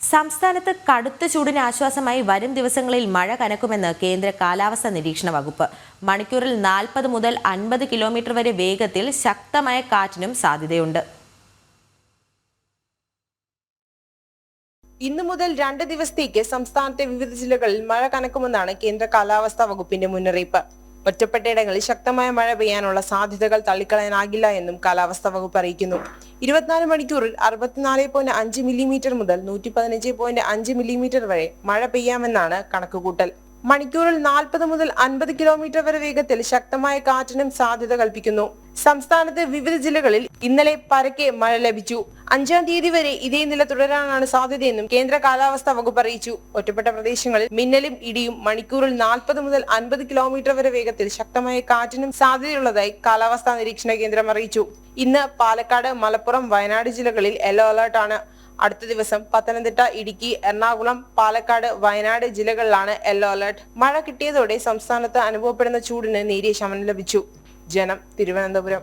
സംസ്ഥാനത്ത് കടുത്ത ചൂടിന് ആശ്വാസമായി വരും ദിവസങ്ങളിൽ മഴ കനക്കുമെന്ന് കേന്ദ്ര കാലാവസ്ഥാ നിരീക്ഷണ വകുപ്പ്. മണിക്കൂറിൽ നാൽപ്പത് മുതൽ അൻപത് കിലോമീറ്റർ വരെ വേഗത്തിൽ ശക്തമായ കാറ്റിനും സാധ്യതയുണ്ട്. ഇന്നു മുതൽ രണ്ട് ദിവസത്തേക്ക് സംസ്ഥാനത്തെ വിവിധ ജില്ലകളിൽ മഴ കനക്കുമെന്നാണ് കേന്ദ്ര കാലാവസ്ഥാ വകുപ്പിന്റെ മുന്നറിയിപ്പ്. ഒറ്റപ്പെട്ടയിടങ്ങളിൽ ശക്തമായ മഴ പെയ്യാനുള്ള സാധ്യതകൾ തള്ളിക്കളയാനാകില്ല എന്നും കാലാവസ്ഥാ വകുപ്പ് അറിയിക്കുന്നു. ഇരുപത്തിനാല് മണിക്കൂറിൽ അറുപത്തിനാല് പോയിന്റ് അഞ്ച് മില്ലിമീറ്റർ മുതൽ നൂറ്റി പതിനഞ്ച് പോയിന്റ് അഞ്ച് മില്ലിമീറ്റർ വരെ മഴ പെയ്യാമെന്നാണ് കണക്കുകൂട്ടൽ. മണിക്കൂറിൽ നാൽപ്പത് മുതൽ അൻപത് കിലോമീറ്റർ വരെ വേഗത്തിൽ ശക്തമായ കാറ്റിനും സാധ്യത കൽപ്പിക്കുന്നു. സംസ്ഥാനത്ത് വിവിധ ജില്ലകളിൽ ഇന്നലെ പരക്കെ മഴ ലഭിച്ചു. അഞ്ചാം തീയതി വരെ ഇതേ നില തുടരാനാണ് സാധ്യതയെന്നും കേന്ദ്ര കാലാവസ്ഥാ വകുപ്പ് അറിയിച്ചു. ഒറ്റപ്പെട്ട പ്രദേശങ്ങളിൽ മിന്നലും ഇടിയും മണിക്കൂറിൽ നാൽപ്പത് മുതൽ അൻപത് കിലോമീറ്റർ വരെ വേഗത്തിൽ ശക്തമായ കാറ്റിനും സാധ്യതയുള്ളതായി കാലാവസ്ഥാ നിരീക്ഷണ കേന്ദ്രം അറിയിച്ചു. ഇന്ന് പാലക്കാട് മലപ്പുറം വയനാട് ജില്ലകളിൽ യെല്ലോ അലർട്ടാണ് അടുത്ത ദിവസം പത്തനംതിട്ട ഇടുക്കി എറണാകുളം പാലക്കാട് വയനാട് ജില്ലകളിലാണ് യെല്ലോ അലർട്ട്. മഴ കിട്ടിയതോടെ സംസ്ഥാനത്ത് അനുഭവപ്പെടുന്ന ചൂടിന് നേരിയ ശമനം ലഭിച്ചു. ജനം തിരുവനന്തപുരം.